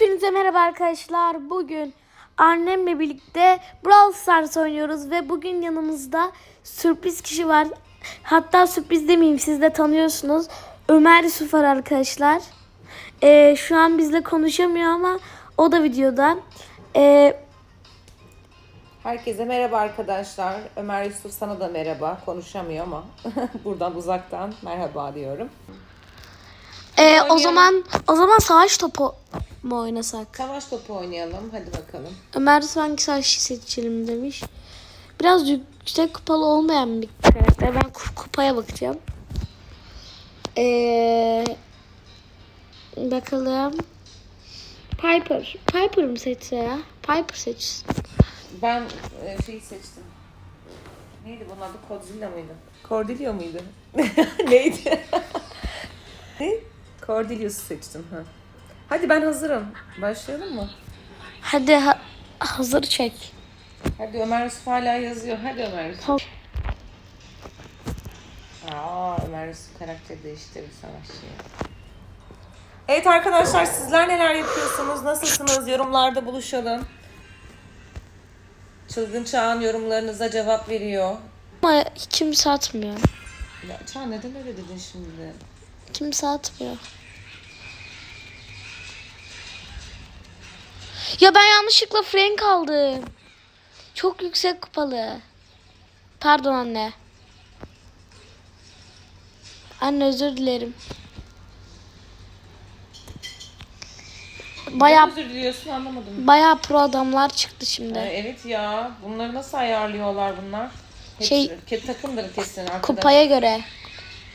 Hepinize merhaba arkadaşlar. Bugün annemle birlikte Brawl Stars oynuyoruz ve bugün yanımızda sürpriz kişi var. Hatta sürpriz demeyeyim siz de tanıyorsunuz. Ömer Yusuf var arkadaşlar. Ee, şu an bizle konuşamıyor ama o da videoda. Ee, Herkese merhaba arkadaşlar. Ömer Yusuf sana da merhaba. Konuşamıyor ama buradan uzaktan merhaba diyorum. e, o zaman o zaman savaş topu mu oynasak? Savaş topu oynayalım. Hadi bakalım. Ömer hangi savaşçı seçelim demiş. Biraz yüksek kupalı olmayan bir karakter. Ben ku- kupaya bakacağım. Ee, bakalım. Piper. Piper mı seçse ya? Piper seçsin. Ben e, şeyi seçtim. Neydi bunun adı? Godzilla mıydı? Cordelia mıydı? Neydi? ne? Cordelius'u seçtim. Ha. Hadi ben hazırım. Başlayalım mı? Hadi ha- hazır çek. Hadi Ömer Yusuf hala yazıyor. Hadi Ömer Yusuf. Tamam. Aa, Ömer Yusuf karakteri değiştirir savaşçıya. Evet arkadaşlar sizler neler yapıyorsunuz? Nasılsınız? Yorumlarda buluşalım. Çılgın Çağan yorumlarınıza cevap veriyor. Ama kimse atmıyor. Ya Çağan neden öyle dedin şimdi? Kimse atmıyor. Ya ben yanlışlıkla Frank aldım. Çok yüksek kupalı. Pardon anne. Anne özür dilerim. Baya Neden özür diliyorsun anlamadım. baya pro adamlar çıktı şimdi. evet ya. Bunları nasıl ayarlıyorlar bunlar? Hepsi, Şey- ke- takımdır kesin arkadaş. Kupaya göre.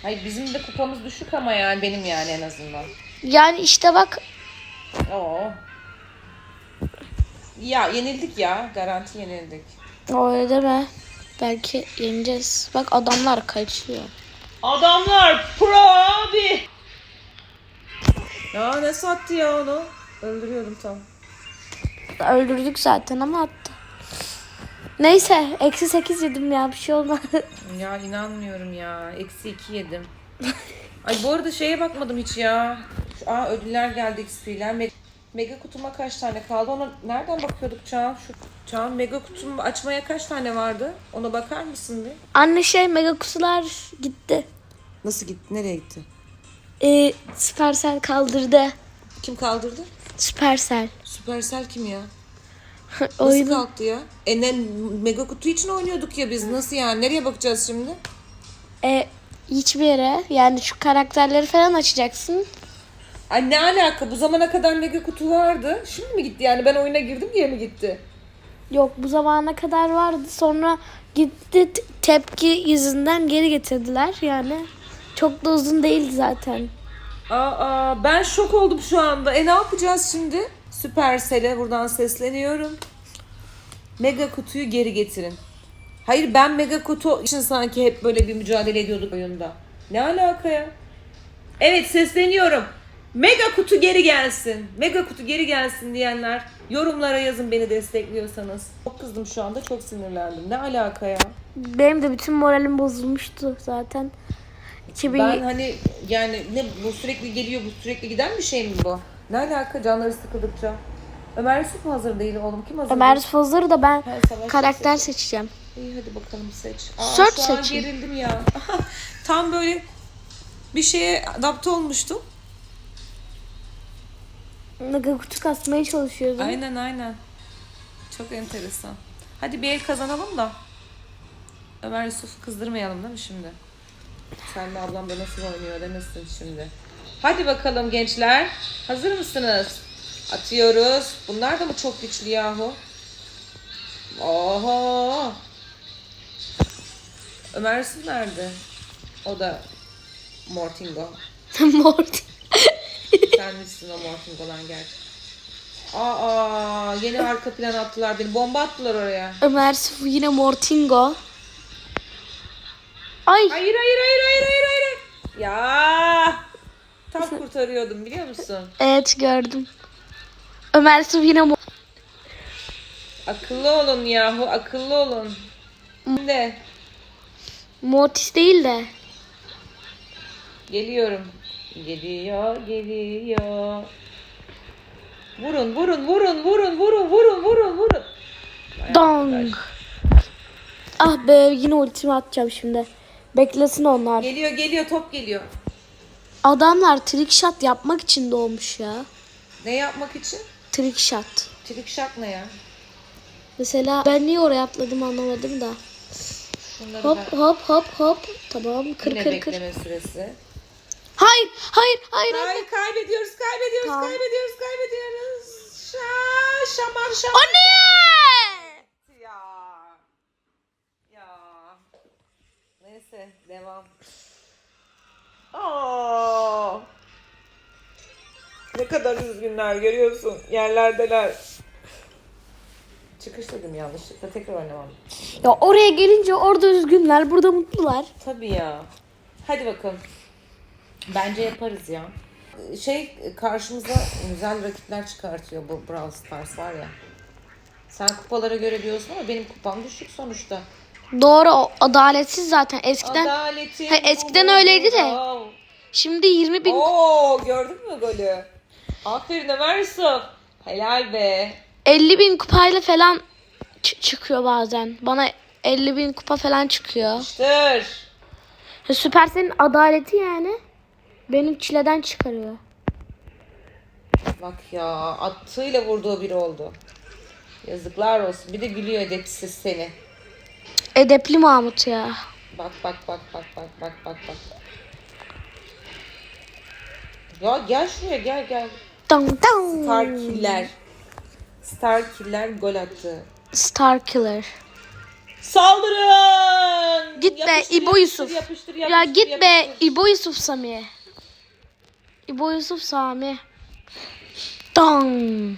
Hayır bizim de kupamız düşük ama yani benim yani en azından. Yani işte bak Oo. Ya yenildik ya. Garanti yenildik. öyle deme. Belki yeneceğiz. Bak adamlar kaçıyor. Adamlar pro abi. Ya ne sattı ya onu? Öldürüyordum tam. Öldürdük zaten ama attı. Neyse eksi 8 yedim ya bir şey olmadı. Ya inanmıyorum ya. Eksi iki yedim. Ay bu arada şeye bakmadım hiç ya. Aa ödüller geldi XP'ler. Me- mega kutuma kaç tane kaldı? Ona nereden bakıyorduk Çağan? Şu Çağan mega kutumu açmaya kaç tane vardı? Ona bakar mısın bir? Anne şey mega kutular gitti. Nasıl gitti? Nereye gitti? Ee, Supercell kaldırdı. Kim kaldırdı? Supercell. Supercell kim ya? Nasıl Oyunu. kalktı ya? E ne, mega kutu için oynuyorduk ya biz. Nasıl yani? Nereye bakacağız şimdi? Ee, hiçbir yere yani şu karakterleri falan açacaksın. Ay ne alaka? Bu zamana kadar mega kutu vardı. Şimdi mi gitti yani? Ben oyuna girdim diye mi gitti? Yok bu zamana kadar vardı sonra gitti tepki yüzünden geri getirdiler yani. Çok da uzun değildi zaten. Aa, ben şok oldum şu anda. E ne yapacağız şimdi? Supercell'e buradan sesleniyorum. Mega kutuyu geri getirin. Hayır ben mega kutu için sanki hep böyle bir mücadele ediyorduk oyunda. Ne alaka ya? Evet sesleniyorum. Mega kutu geri gelsin. Mega kutu geri gelsin diyenler yorumlara yazın beni destekliyorsanız. Çok kızdım şu anda çok sinirlendim. Ne alaka ya? Benim de bütün moralim bozulmuştu zaten. 2000 Ben hani yani ne bu sürekli geliyor bu sürekli giden bir şey mi bu? Ne alaka canları sıkıldıkça? Ömer Yusuf mu hazır değil oğlum? Kim hazır? Ömer değil? Fozlar'ı da ben Ha, karakter seçeceğim. İyi hadi bakalım seç. Aa, Search şu an gerildim ya. Tam böyle bir şeye adapte olmuştum. Mega kutu kasmaya çalışıyordum. Aynen aynen. Çok enteresan. Hadi bir el kazanalım da. Ömer Yusuf'u kızdırmayalım değil mi şimdi? Selma ablam da nasıl oynuyor demesin şimdi. Hadi bakalım gençler. Hazır mısınız? Atıyoruz. Bunlar da mı çok güçlü yahu? Oho. Ömer Yusuf nerede? O da Mortingo. Morty. Sen misin o Mortingo'lan gerçi? Aa, yeni arka plan attılar beni. Bomba attılar oraya. Ömer yine Mortingo. Ay Hayır hayır hayır hayır hayır hayır. Ya. Tam kurtarıyordum biliyor musun? evet gördüm. Ömer Sıfır yine Mo- Akıllı olun yahu akıllı olun. Şimdi Mortis değil de. geliyorum. Geliyor geliyor. Vurun vurun vurun vurun vurun vurun vurun vurun. Dong. Ah be yine ultimi atacağım şimdi. Beklesin onlar. Geliyor geliyor top geliyor. Adamlar trick shot yapmak için doğmuş ya. Ne yapmak için? Trick shot. Trick shot ne ya? Mesela ben niye oraya atladım anlamadım da. Şunları Hop ben- hop hop hop. Tamam kır Yine kır kır. bekleme süresi. Hayır hayır hayır. hayır. Ay kaybediyoruz kaybediyoruz Tamam. kaybediyoruz kaybediyoruz. Şa şamar şamar. Anne! Ya. Ya. Neyse devam. Aa. Ne kadar üzgünler görüyorsun. Yerlerdeler. Çıkış dedim yanlışlıkla tekrar oynamam. Ya oraya gelince orada üzgünler, burada mutlular. Tabii ya. Hadi bakalım. Bence yaparız ya. Şey karşımıza güzel rakipler çıkartıyor bu Brawl Stars var ya. Sen kupalara göre diyorsun ama benim kupam düşük sonuçta. Doğru o adaletsiz zaten eskiden. Adaletin Ha, eskiden öyleydi de. Şimdi 20 bin Oo gördün mü golü? Aferin Ömer Yusuf. Helal be. 50 bin kupayla falan ç- çıkıyor bazen. Bana 50 bin kupa falan çıkıyor. Tır. Ha, Süpersel'in adaleti yani. Benim çileden çıkarıyor. Bak ya attığıyla vurduğu biri oldu. Yazıklar olsun. Bir de gülüyor edepsiz seni. Edepli Mahmut ya. Bak bak bak bak bak bak bak bak. Ya gel şuraya gel gel. Dang dang. Star Killer. Star Killer gol attı. Star Killer. Saldırın! Git be Yapıştır, İbo yapıştır, Yusuf. Yapıştır, ya yapıştır, git be yapıştır. İbo Yusuf Sami. İbo Yusuf Sami. Dang.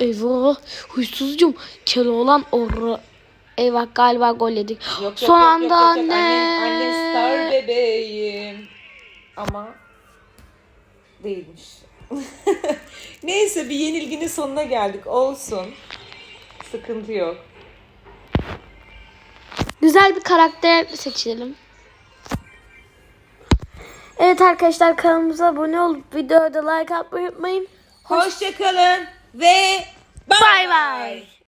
Eyvah. Huysuzcum. Keloğlan orra. Eyvah galiba gol yedik. Yok, yok, Son yok, anda yok, yok, anne. Annen, annen star bebeğim. Ama değilmiş. Neyse bir yenilginin sonuna geldik. Olsun. Sıkıntı yok. Güzel bir karakter seçelim. Evet arkadaşlar kanalımıza abone olup videoda like atmayı unutmayın. Hoşçakalın ve Bay bay.